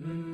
Mm.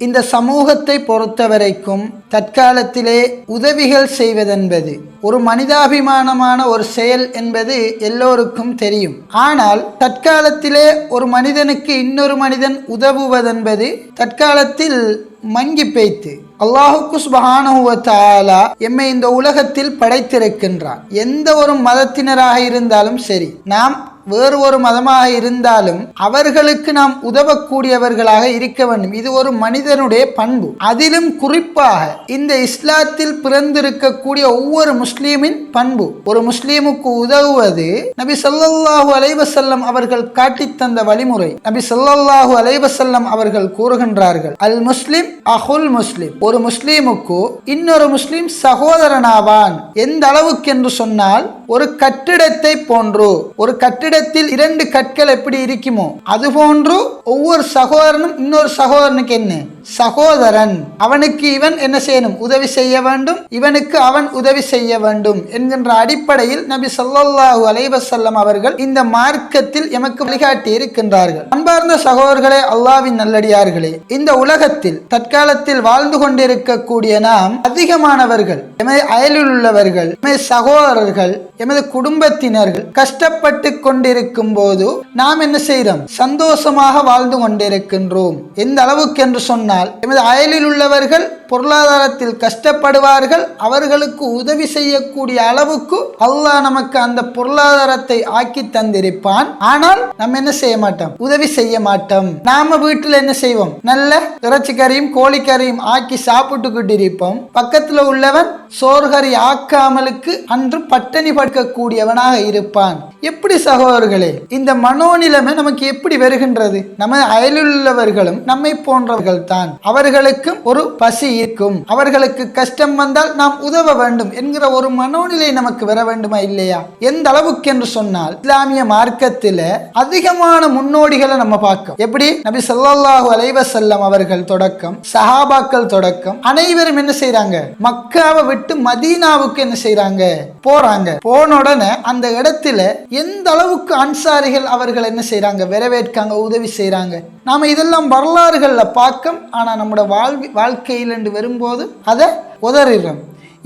இந்த சமூகத்தை பொறுத்த வரைக்கும் தற்காலத்திலே உதவிகள் செய்வதென்பது ஒரு மனிதாபிமானமான ஒரு செயல் என்பது எல்லோருக்கும் தெரியும். ஆனால் தற்காலத்திலே ஒரு மனிதனுக்கு இன்னொரு மனிதன் உதவுவதென்பது தற்காலத்தில் மங்கி பேய்த்து அல்லாஹுக்கு சுபஹானுவத்தாலா எம்மை இந்த உலகத்தில் படைத்திருக்கின்றான் எந்த ஒரு மதத்தினராக இருந்தாலும் சரி நாம் வேறு ஒரு மதமாக இருந்தாலும் அவர்களுக்கு நாம் உதவக்கூடியவர்களாக இருக்க வேண்டும். இது ஒரு மனிதனுடைய பண்பு. அதிலும் குறிப்பாக இந்த இஸ்லாத்தில் பிறந்திருக்கக்கூடிய ஒவ்வொரு முஸ்லீமின் பண்பு. ஒரு முஸ்லீமுக்கு உதவுவது நபி சொல்லாஹு அலைவசல்லம் அவர்கள் காட்டித் தந்த வழிமுறை. நபி சொல்லாஹு அலைவசல்லம் அவர்கள் கூறுகின்றார்கள் அல் முஸ்லிம் அஹுல் முஸ்லிம். ஒரு முஸ்லீமுக்கு இன்னொரு முஸ்லீம் சகோதரனாவான். எந்த அளவுக்கு என்று சொன்னால் ஒரு கட்டிடத்தை போன்று. ஒரு கட்டிடத்தில் இரண்டு கற்கள் எப்படி இருக்குமோ அது போன்று ஒவ்வொரு சகோதரனும் இன்னொரு சகோதரனுக்கு என்ன? சகோதரன். அவனுக்கு இவன் என்ன செய்யணும்? உதவி செய்ய வேண்டும். இவனுக்கு அவன் உதவி செய்ய வேண்டும் என்கின்ற அடிப்படையில் நபி சொல்லாஹு அலைவசல்லம் அவர்கள் இந்த மார்க்கத்தில் எமக்கு வழிகாட்டி இருக்கின்றார்கள். அன்பார்ந்த சகோதரர்களே அல்லாவின் நல்லடியார்களே இந்த உலகத்தில் தற்காலத்தில் வாழ்ந்து கொண்டிருக்கக்கூடிய நாம் அதிகமானவர்கள் எமது அயலில் உள்ளவர்கள் எமது சகோதரர்கள் எமது குடும்பத்தினர்கள் கஷ்டப்பட்டு கொண்டிருக்கும் போது நாம் என்ன செய்கிறோம் சந்தோஷமாக வாழ்ந்து கொண்டிருக்கின்றோம். எந்த அளவுக்கு என்று சொன்னால் எமது அயலில் உள்ளவர்கள் பொருளாதாரத்தில் கஷ்டப்படுவார்கள் அவர்களுக்கு உதவி செய்யக்கூடிய அளவுக்கு அல்லாஹ் நமக்கு அந்த பொருளாதாரத்தை ஆக்கி தந்திருப்பான். ஆனால் நம்ம என்ன செய்ய மாட்டோம்? உதவி செய்ய மாட்டோம். நாம வீட்டில் என்ன செய்வோம்? நல்ல இறைச்சிக்கறியும் கோழிக்கறியும் ஆக்கி சாப்பிட்டுக்கிட்டு இருப்போம். பக்கத்துல உள்ளவன் சோர்கறி ஆக்காமலுக்கு அன்று பட்டணி படுக்கக்கூடியவனாக இருப்பான். எப்படி சகோதரர்களே இந்த மனோநிலைமை நமக்கு எப்படி வருகின்றது? நம்ம அயலில் உள்ளவர்களும் நம்மை போன்றவர்கள் தான் அவர்களுக்கும் ஒரு பசி இருக்கும். அவர்களுக்கு கஷ்டம் வந்தால் நாம் உதவ வேண்டும் என்கிற ஒரு மனோநிலை நமக்கு வர வேண்டுமா இல்லையா? எந்த அளவுக்கு என்று சொன்னால் இஸ்லாமிய மார்க்கத்தில் அதிகமான முன்னோடிகளை நம்ம பார்க்கும் எப்படி? நபி ஸல்லல்லாஹு அலைவசல்லம் அவர்கள் தொடக்கம் சஹாபாக்கள் தொடக்கம் அனைவரும் என்ன செய்யறாங்க மக்காவை விட்டு மதீனாவுக்கு என்ன செய்யறாங்க போறாங்க. போன உடனே அந்த இடத்துல எந்த அளவுக்கு அன்சாரிகள் அவர்கள் என்ன செய்யறாங்க வரவேற்காங்க உதவி செய்யறாங்க நாம இதெல்லாம் வரலாறுகள்ல பார்க்கோம். ஆனா நம்மளோட வாழ்வி வாழ்க்கையிலண்டு வரும்போது அதை உதறிடுறோம்.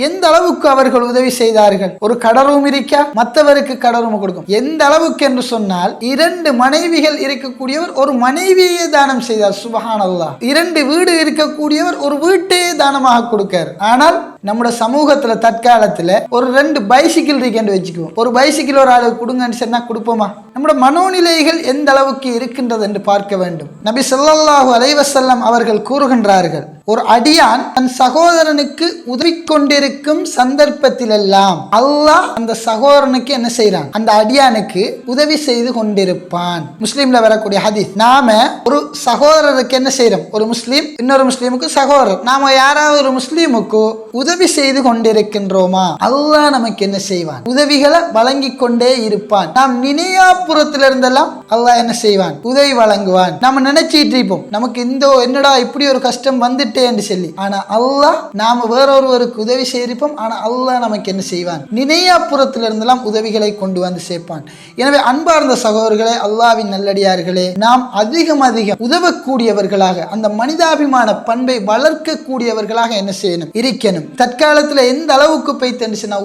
எந்த அளவுக்கு அவர்கள் உதவி செய்தார்கள்? ஒரு கடரும் இருக்கா? மற்றவருக்கு கடரும் கொடுக்கும். எந்த அளவுக்கு என்று சொன்னால் இரண்டு மனைவிகள் இருக்கக்கூடியவர் ஒரு மனைவியை தானம் செய்தார். சுபஹானல்லா இரண்டு வீடு இருக்கக்கூடியவர் ஒரு வீட்டையே தானமாக கொடுக்கார். ஆனால் நம்மளோட சமூகத்தில் தற்காலத்தில் ஒரு ரெண்டு பைசிக்கிள் இருக்கேன்னு வச்சுக்குவோம் ஒரு பைசிக்கிள் ஒரு ஆளுக்கு கொடுங்கன்னு சொன்னா கொடுப்போமா? நம்மளோட மனோநிலைகள் எந்த அளவுக்கு இருக்கின்றது என்று பார்க்க வேண்டும். நபி ஸல்லல்லாஹு அலைவசல்லம் அவர்கள் கூறுகின்றார்கள் ஒரு அடியான் தன் சகோதரனுக்கு உதவி கொண்டிருக்கும் சந்தர்ப்பத்திலெல்லாம் அல்லாஹ் அந்த சகோதரனுக்கு என்ன செய்யறான் அந்த அடியானுக்கு உதவி செய்து கொண்டிருப்பான். முஸ்லீம்ல வரக்கூடிய ஹதீஸ் நாம ஒரு சகோதரருக்கு என்ன செய்யறோம் ஒரு முஸ்லீம் இன்னொரு முஸ்லீமுக்கு சகோதரர். நாம யாராவது ஒரு முஸ்லீமுக்கு உதவி செய்து கொண்டிருக்கின்றோமா? அல்லாஹ் நமக்கு என்ன செய்வான்? உதவிகளை வழங்கி கொண்டே இருப்பான். நாம் நினையாப்புறத்துல இருந்தெல்லாம் அல்லாஹ் என்ன செய்வான்? உதவி வழங்குவான். நம்ம நினைச்சிட்டு இருப்போம். நமக்கு இந்த என்னடா இப்படி ஒரு கஷ்டம் வந்துட்டே என்று சொல்லி. ஆனா அல்லாஹ் நாம வேறொருவருக்கு உதவி செய்திருப்போம். ஆனா அல்லாஹ் நமக்கு என்ன செய்வான்? நினையாப்புறத்துல இருந்தெல்லாம் உதவிகளை கொண்டு வந்து சேர்ப்பான். எனவே அன்பார்ந்த சகோதரர்களே அல்லாவின் நல்லடியார்களே நாம் அதிகம் அதிகம் உதவக்கூடியவர்களாக அந்த மனிதாபிமான பண்பை வளர்க்கக்கூடியவர்களாக என்ன செய்யணும்? இருக்கணும். தற்காலத்துல எந்த அளவுக்கு போய்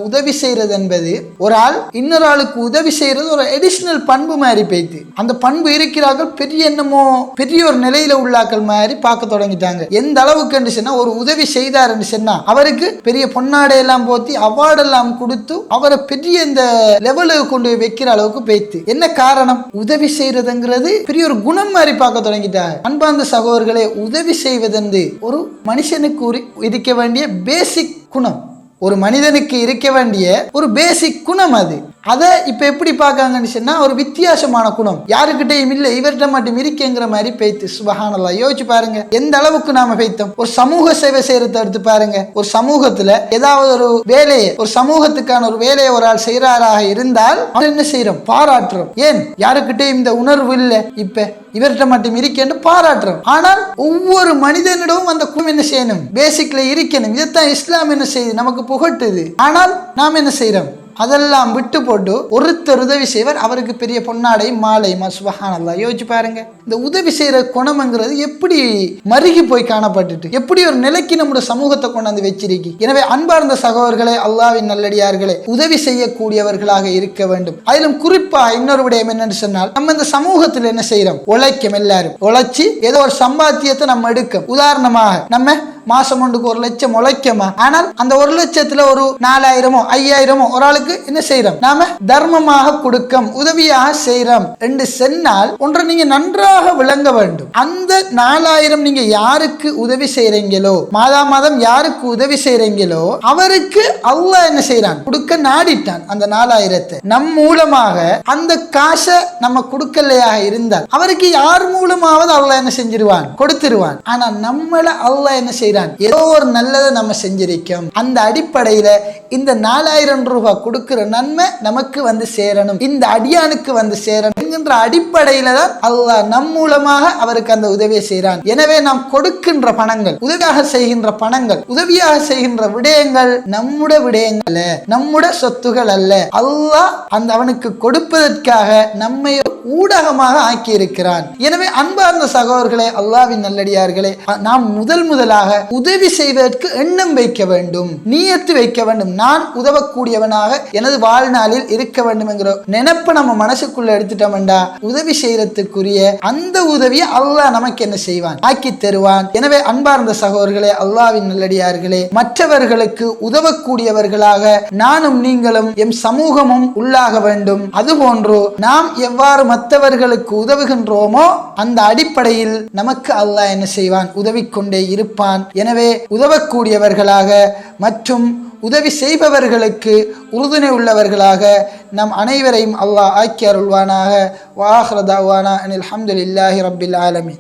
உதவி செய்யறது என்பது ஒரு ஆள் இன்னொரு ஆளுக்கு உதவி செய்யறது ஒரு அடிஷ்னல் பண்பு மாதிரி போய்த்து அந்த பண்பு இருக்கிறார்கள் பெரிய என்னமோ பெரிய ஒரு நிலையில உள்ளாக்கள் மாதிரி பார்க்க தொடங்கிட்டாங்க. எந்த அளவுக்கு சொன்னா ஒரு உதவி செய்தார் சொன்னா அவருக்கு பெரிய பொன்னாடை எல்லாம் போத்தி அவார்டெல்லாம் கொடுத்து அவரை பெரிய இந்த லெவலுக்கு கொண்டு போய் வைக்கிற அளவுக்கு போய்த்து என்ன காரணம்? உதவி செய்யறதுங்கிறது பெரிய ஒரு குணம் மாதிரி பார்க்க தொடங்கிட்டாங்க. அன்பார்ந்த சகோதரர்களே உதவி செய்வதென்று ஒரு மனுஷனுக்கு உரி- இருக்க வேண்டிய பேசிக் குணம். ஒரு மனிதனுக்கு இருக்க வேண்டிய ஒரு பேசிக் குணம் அது. அதை இப்போ எப்படி பார்க்காங்கன்னு சொன்னால் ஒரு வித்தியாசமான குணம். யாருக்கிட்டையும் இல்லை இவர்கிட்ட மட்டும் இருக்கேங்கிற மாதிரி பெய்த்து சுபகானல்லா யோசிச்சு பாருங்க. எந்த அளவுக்கு நாம பெய்த்தோம் ஒரு சமூக சேவை செய்யறத எடுத்து பாருங்க. ஒரு சமூகத்துல ஏதாவது ஒரு வேலையை ஒரு சமூகத்துக்கான ஒரு வேலையை ஒரு ஆள் செய்யறாராக இருந்தால் அவர் என்ன செய்யறோம் பாராட்டுறோம் ஏன்? யாருக்கிட்டையும் இந்த உணர்வு இல்லை. இப்ப இவர்கிட்ட மட்டும் இருக்கேன்னு பாராட்டுறோம் ஆனால் ஒவ்வொரு மனிதனிடமும் அந்த குணம் என்ன செய்யணும்? பேசிக்ல இருக்கணும். இதைத்தான் இஸ்லாம் என்ன செய்யுது? நமக்கு புகட்டுது. ஆனால் நாம் என்ன செய்யறோம் அதெல்லாம் விட்டு போட்டு ஒருத்தர் உதவி செய்வர். அவருக்கு பெரிய பொன்னாடை மாலை சுபஹானல்லா. யோசிச்சு பாருங்க. இந்த உதவி செய்யற குணம்ங்கிறது எப்படி மருகி போய் காணப்பட்டுட்டு எப்படி ஒரு நிலைக்கு நம்முடைய சமூகத்தை கொண்டாந்து வச்சிருக்கி. எனவே அன்பார்ந்த சகோதரர்களே அல்லாவின் நல்லடியார்களே உதவி செய்யக்கூடியவர்களாக இருக்க வேண்டும். அதிலும் குறிப்பா இன்னொரு விடயம் என்னன்னு சொன்னால் நம்ம இந்த சமூகத்தில் என்ன செய்யறோம் உழைக்கும் எல்லாரும். உழைச்சி ஏதோ ஒரு சம்பாத்தியத்தை நம்ம எடுக்கும். உதாரணமாக நம்ம மாசம் ஒன்றுக்கு ஒரு லட்சம் உழைக்கமா? ஆனால் அந்த ஒரு லட்சத்துல ஒரு நாலாயிரமோ ஐயாயிரமோ ஒரு ஆளுக்கு என்ன செய்யறோம் நாம தர்மமாக கொடுக்கம் உதவியாக செய்யறோம் என்று சொன்னால் ஒன்று நீங்க நன்றாக விளங்க வேண்டும். அந்த நாலாயிரம் நீங்க யாருக்கு உதவி செய்யறீங்களோ மாதா மாதம் யாருக்கு உதவி செய்யறீங்களோ அவருக்கு அல்லாஹ் என்ன செய்யறான் கொடுக்க நாடிட்டான் அந்த நாலாயிரத்தை. நம் மூலமாக அந்த காசை நம்ம கொடுக்கலையாக இருந்தால் அவருக்கு யார் மூலமாவது அல்லாஹ் என்ன செஞ்சிருவான்? கொடுத்துருவான். ஆனா நம்மள அல்லாஹ் என்ன செய்யறான் ஏதோ ஒரு நல்லதை நம்ம செஞ்சிருக்கோம். அந்த அடிப்படையில இந்த நாலாயிரம் ரூபாய் கொடுக்கிற நன்மை நமக்கு வந்து சேரணும். இந்த அடியானுக்கு வந்து சேரணும் என்கின்ற அடிப்படையில தான் அல்லாஹ் நம் மூலமாக அவருக்கு அந்த உதவியை செய்கிறான். எனவே நாம் கொடுக்கின்ற பணங்கள் உதவியாக செய்கின்ற பணங்கள் உதவியாக செய்கின்ற விடயங்கள் நம்முடைய விடயங்கள் நம்முடைய சொத்துகள் அல்ல. அல்லாஹ் அந்த அவனுக்கு கொடுப்பதற்காக நம்மை ஊடகமாக ஆக்கி இருக்கிறான் எனவே அன்பார்ந்த சகோதரர்களே அல்லாவின் நல்லடியார்களே நாம் முதல் முதலாக உதவி செய்வதற்கு எண்ணம் வைக்க வேண்டும் நீயத்து வைக்க வேண்டும். நான் உதவக்கூடியவனாக எனது வாழ்நாளில் இருக்க வேண்டும் என்கிற நினைப்பு நம்ம மனசுக்குள்ள எடுத்துட்டோம்டா. உதவி செய்யறதுக்குரிய அந்த உதவியை அல்லாஹ் நமக்கு என்ன செய்வான்? ஆக்கி தருவான். எனவே அன்பார்ந்த சகோதரர்களே அல்லாவின் நல்லடியார்களே மற்றவர்களுக்கு உதவக்கூடியவர்களாக நானும் நீங்களும் எம் சமூகமும் உள்ளாக வேண்டும். அதுபோன்று நாம் எவ்வாறு மற்றவர்களுக்கு உதவுகின்றோமோ அந்த அடிப்படையில் நமக்கு அல்லாஹ் என்ன செய்வான்? உதவிக்கொண்டே இருப்பான். எனவே உதவக்கூடியவர்களாக மற்றும் உதவி செய்பவர்களுக்கு உறுதுணை உள்ளவர்களாக நம் அனைவரையும் அல்லாஹ் ஆக்கி அருள்வானாக. வாஹ்ரதாவானா அனில் அஹமதுல்லாஹி ரபில் ஆலமி